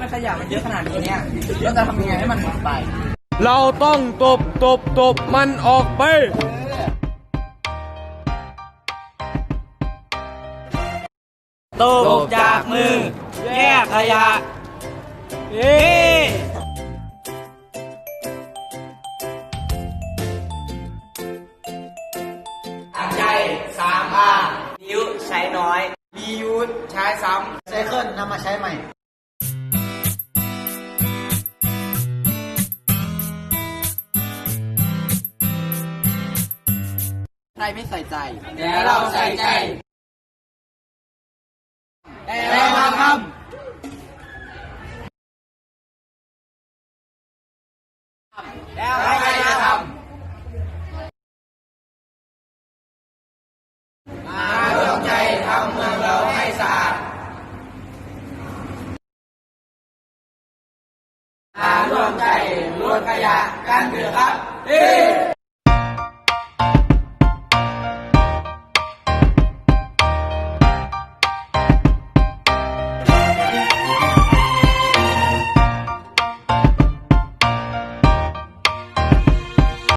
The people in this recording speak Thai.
มันเยอะขนาดนี้เนี่ยเราจะทำยังไงให้มันหมดไป เราต้องตบตบตบมันออกไปตกจากมือ แยกขยะ เย้ตั้งใจสามอานิ้วใช้น้อย มียูทใช้ซ้ำไซเคิลนำมาใช้ใหม่ ใครไม่ใส่ใจ แต่เราใส่ใจ แต่เราทำแล้วใครจะทำมาร่วมใจทำเมืองเราให้สะอาดมาร่วมใจลดขยะกันเถอะครับเฮ้